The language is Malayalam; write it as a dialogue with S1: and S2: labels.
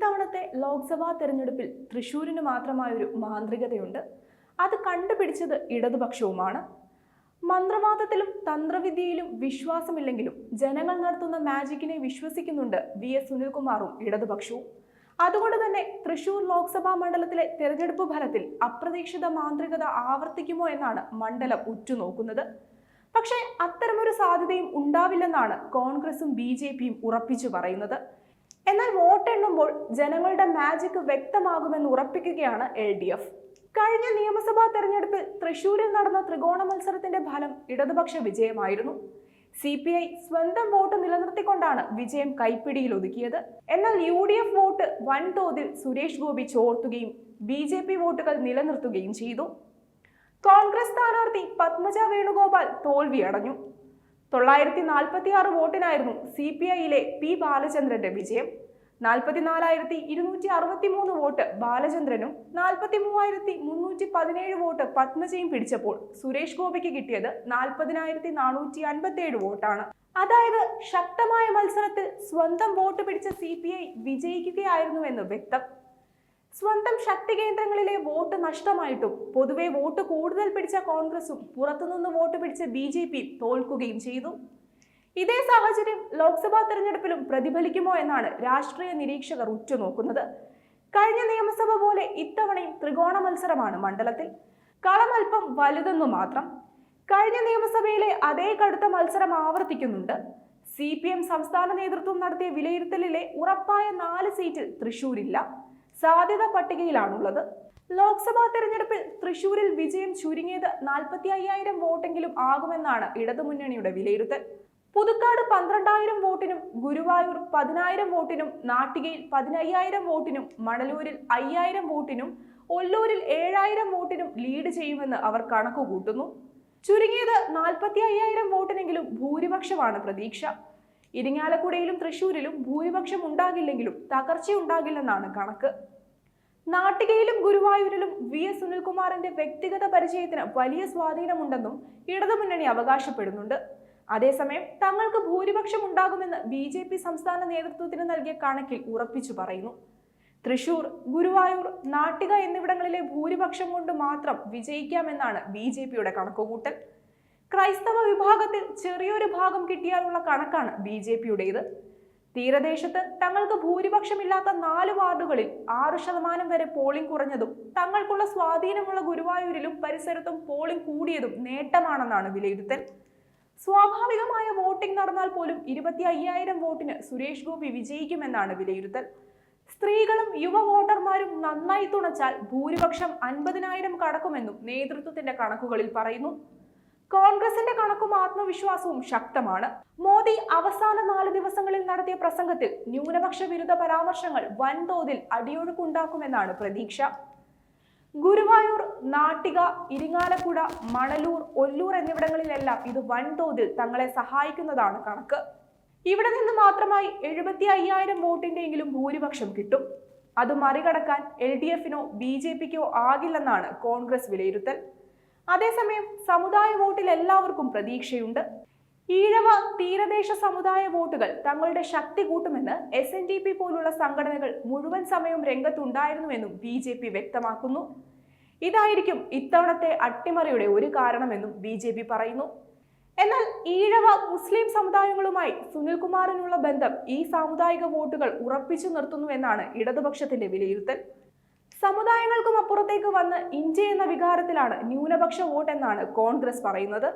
S1: ഇത്തവണത്തെ ലോക്സഭാ തെരഞ്ഞെടുപ്പിൽ തൃശൂരിന് മാത്രമായൊരു മാന്ത്രികതയുണ്ട്. അത് കണ്ടുപിടിച്ചത് ഇടതുപക്ഷവുമാണ്. മന്ത്രവാദത്തിലും തന്ത്രവിദ്യയിലും വിശ്വാസമില്ലെങ്കിലും ജനങ്ങൾ നടത്തുന്ന മാജിക്കിനെ വിശ്വസിക്കുന്നുണ്ട് വി എസ് സുനിൽകുമാറും ഇടതുപക്ഷവും. അതുകൊണ്ട് തന്നെ തൃശൂർ ലോക്സഭാ മണ്ഡലത്തിലെ തെരഞ്ഞെടുപ്പ് ഫലത്തിൽ അപ്രതീക്ഷിത മാന്ത്രികത ആവർത്തിക്കുമോ എന്നാണ് മണ്ഡലം ഉറ്റുനോക്കുന്നത്. പക്ഷേ അത്തരമൊരു സാധ്യതയും ഉണ്ടാവില്ലെന്നാണ് കോൺഗ്രസും ബി ജെ പിയും ഉറപ്പിച്ചു പറയുന്നത്. എന്നാൽ വോട്ടെണ്ണുമ്പോൾ ജനങ്ങളുടെ മാജിക് വ്യക്തമാകുമെന്ന് ഉറപ്പിക്കുകയാണ് എൽ ഡി എഫ്. കഴിഞ്ഞ നിയമസഭാ തെരഞ്ഞെടുപ്പിൽ തൃശൂരിൽ നടന്ന ത്രികോണ മത്സരത്തിന്റെ ഫലം ഇടതുപക്ഷ വിജയമായിരുന്നു. സി പി ഐ സ്വന്തം വോട്ട് നിലനിർത്തിക്കൊണ്ടാണ് വിജയം കൈപ്പിടിയിൽ ഒതുക്കിയത്. എന്നാൽ യു ഡി എഫ് വോട്ട് വൻതോതിൽ സുരേഷ് ഗോപി ചോർത്തുകയും ബി ജെ പി വോട്ടുകൾ നിലനിർത്തുകയും ചെയ്തു. കോൺഗ്രസ് സ്ഥാനാർത്ഥി പത്മജ വേണുഗോപാൽ തോൽവിയടഞ്ഞു. തൊള്ളായിരത്തി നാൽപ്പത്തി ആറ് വോട്ടിനായിരുന്നു സി പി ഐയിലെ പി ബാലചന്ദ്രന്റെ വിജയം. നാൽപ്പത്തിനാലായിരത്തി ഇരുന്നൂറ്റി അറുപത്തി മൂന്ന് വോട്ട് ബാലചന്ദ്രനും നാൽപ്പത്തി മൂവായിരത്തി മുന്നൂറ്റി പതിനേഴ് വോട്ട് പത്മജയും പിടിച്ചപ്പോൾ സുരേഷ് ഗോപിക്ക് കിട്ടിയത് നാൽപ്പതിനായിരത്തി നാനൂറ്റി അൻപത്തി ഏഴ് വോട്ടാണ്. അതായത് ശക്തമായ മത്സരത്തിൽ സ്വന്തം വോട്ട് പിടിച്ച സി പി ഐ വിജയിക്കുകയായിരുന്നുവെന്ന് വ്യക്തം. സ്വന്തം ശക്തി കേന്ദ്രങ്ങളിലെ വോട്ട് നഷ്ടമായിട്ടും പൊതുവെ വോട്ട് കൂടുതൽ പിടിച്ച കോൺഗ്രസും പുറത്തുനിന്ന് വോട്ട് പിടിച്ച ബി ജെ പിയും തോൽക്കുകയും ചെയ്തു. ഇതേ സാഹചര്യം ലോക്സഭാ തെരഞ്ഞെടുപ്പിലും പ്രതിഫലിക്കുമോ എന്നാണ് രാഷ്ട്രീയ നിരീക്ഷകർ ഉറ്റുനോക്കുന്നത്. കഴിഞ്ഞ നിയമസഭ പോലെ ഇത്തവണയും ത്രികോണ മത്സരമാണ് മണ്ഡലത്തിൽ. കളമൽപ്പം വലുതെന്നു മാത്രം. കഴിഞ്ഞ നിയമസഭയിലെ അതേ കടുത്ത മത്സരം ആവർത്തിക്കുന്നുണ്ട്. സി പി എം സംസ്ഥാന നേതൃത്വം നടത്തിയ വിലയിരുത്തലിലെ ഉറപ്പായ നാല് സീറ്റിൽ തൃശൂരില്ല. സാധ്യത പട്ടികയിലാണുള്ളത്. ലോക്സഭാ തെരഞ്ഞെടുപ്പിൽ തൃശൂരിൽ വിജയം ചുരുങ്ങിയത് നാൽപ്പത്തി അയ്യായിരം വോട്ടെങ്കിലും ആകുമെന്നാണ് ഇടതുമുന്നണിയുടെ വിലയിരുത്തൽ. പുതുക്കാട് പന്ത്രണ്ടായിരം വോട്ടിനും ഗുരുവായൂർ പതിനായിരം വോട്ടിനും നാട്ടികയിൽ പതിനയ്യായിരം വോട്ടിനും മണലൂരിൽ അയ്യായിരം വോട്ടിനും ഒല്ലൂരിൽ ഏഴായിരം വോട്ടിനും ലീഡ് ചെയ്യുമെന്ന് അവർ കണക്കുകൂട്ടുന്നു. ചുരുങ്ങിയത് നാൽപ്പത്തി അയ്യായിരം വോട്ടിനെങ്കിലും ഭൂരിപക്ഷമാണ് പ്രതീക്ഷ. ഇരിങ്ങാലക്കുടയിലും തൃശൂരിലും ഭൂരിപക്ഷം ഉണ്ടാകില്ലെങ്കിലും തകർച്ചയുണ്ടാകില്ലെന്നാണ് കണക്ക്. നാട്ടികയിലും ഗുരുവായൂരിലും വി എസ് സുനിൽകുമാറിന്റെ വ്യക്തിഗത പരിചയത്തിന് വലിയ സ്വാധീനമുണ്ടെന്നും ഇടതുമുന്നണി അവകാശപ്പെടുന്നുണ്ട്. അതേസമയം തങ്ങൾക്ക് ഭൂരിപക്ഷം ഉണ്ടാകുമെന്ന് ബി ജെ പി സംസ്ഥാന നേതൃത്വത്തിന് നൽകിയ കണക്കിൽ ഉറപ്പിച്ചു പറയുന്നു. തൃശൂർ ഗുരുവായൂർ നാട്ടിക എന്നിവിടങ്ങളിലെ ഭൂരിപക്ഷം കൊണ്ട് മാത്രം വിജയിക്കാമെന്നാണ് ബി ജെ പിയുടെ കണക്കുകൂട്ടൽ. ക്രൈസ്തവ വിഭാഗത്തിൽ ചെറിയൊരു ഭാഗം കിട്ടിയാലുള്ള കണക്കാണ് ബി ജെ പിയുടേത്. തീരദേശത്ത് തങ്ങൾക്ക് ഭൂരിപക്ഷമില്ലാത്ത നാല് വാർഡുകളിൽ ആറ് ശതമാനം വരെ പോളിംഗ് കുറഞ്ഞതും തങ്ങൾക്കുള്ള സ്വാധീനമുള്ള ഗുരുവായൂരിലും പരിസരത്തും പോളിംഗ് കൂടിയതും നേട്ടമാണെന്നാണ് വിലയിരുത്തൽ. സ്വാഭാവികമായ വോട്ടിംഗ് നടന്നാൽ പോലും ഇരുപത്തി അയ്യായിരം വോട്ടിന് സുരേഷ് ഗോപി വിജയിക്കുമെന്നാണ് വിലയിരുത്തൽ. സ്ത്രീകളും യുവ വോട്ടർമാരും നന്നായി തുണച്ചാൽ ഭൂരിപക്ഷം അൻപതിനായിരം കടക്കുമെന്നും നേതൃത്വത്തിന്റെ കണക്കുകളിൽ പറയുന്നു. കോൺഗ്രസിന്റെ കണക്കും ആത്മവിശ്വാസവും ശക്തമാണ്. മോദി അവസാന നാല് ദിവസങ്ങളിൽ നടത്തിയ പ്രസംഗത്തിൽ ന്യൂനപക്ഷ വിരുദ്ധ പരാമർശങ്ങൾ വൻതോതിൽ അടിയൊഴുക്കുണ്ടാക്കുമെന്നാണ് പ്രതീക്ഷ. ഗുരുവായൂർ നാട്ടിക ഇരിങ്ങാലക്കുട മണലൂർ ഒല്ലൂർ എന്നിവിടങ്ങളിലെല്ലാം ഇത് വൻതോതിൽ തങ്ങളെ സഹായിക്കുന്നതാണ് കണക്ക്. ഇവിടെ നിന്ന് മാത്രമായി എഴുപത്തി അയ്യായിരം വോട്ടിന്റെയെങ്കിലും ഭൂരിപക്ഷം കിട്ടും. അത് മറികടക്കാൻ എൽ ഡി എഫിനോ ബി ജെ പിക്കോ ആകില്ലെന്നാണ് കോൺഗ്രസ് വിലയിരുത്തൽ. അതേസമയം സമുദായ വോട്ടിൽ എല്ലാവർക്കും പ്രതീക്ഷയുണ്ട്. ഈഴവ തീരദേശ സമുദായ വോട്ടുകൾ തങ്ങളുടെ ശക്തി കൂട്ടുമെന്ന് എസ് എൻ ഡി പി പോലുള്ള സംഘടനകൾ മുഴുവൻ സമയവും രംഗത്തുണ്ടായിരുന്നുവെന്നും ബി ജെ പി വ്യക്തമാക്കുന്നു. ഇതായിരിക്കും ഇത്തവണത്തെ അട്ടിമറിയുടെ ഒരു കാരണമെന്നും ബി ജെ പി പറയുന്നു. എന്നാൽ ഈഴവ മുസ്ലിം സമുദായങ്ങളുമായി സുനിൽകുമാറിനുള്ള ബന്ധം ഈ സാമുദായിക വോട്ടുകൾ ഉറപ്പിച്ചു നിർത്തുന്നുവെന്നാണ് ഇടതുപക്ഷത്തിന്റെ വിലയിരുത്തൽ. സമുദായങ്ങൾക്കും അപ്പുറത്തേക്ക് വന്ന് ഇന്ത്യ എന്ന വികാരത്തിലാണ് ന്യൂനപക്ഷ വോട്ട് എന്നാണ് കോൺഗ്രസ് പറയുന്നത്.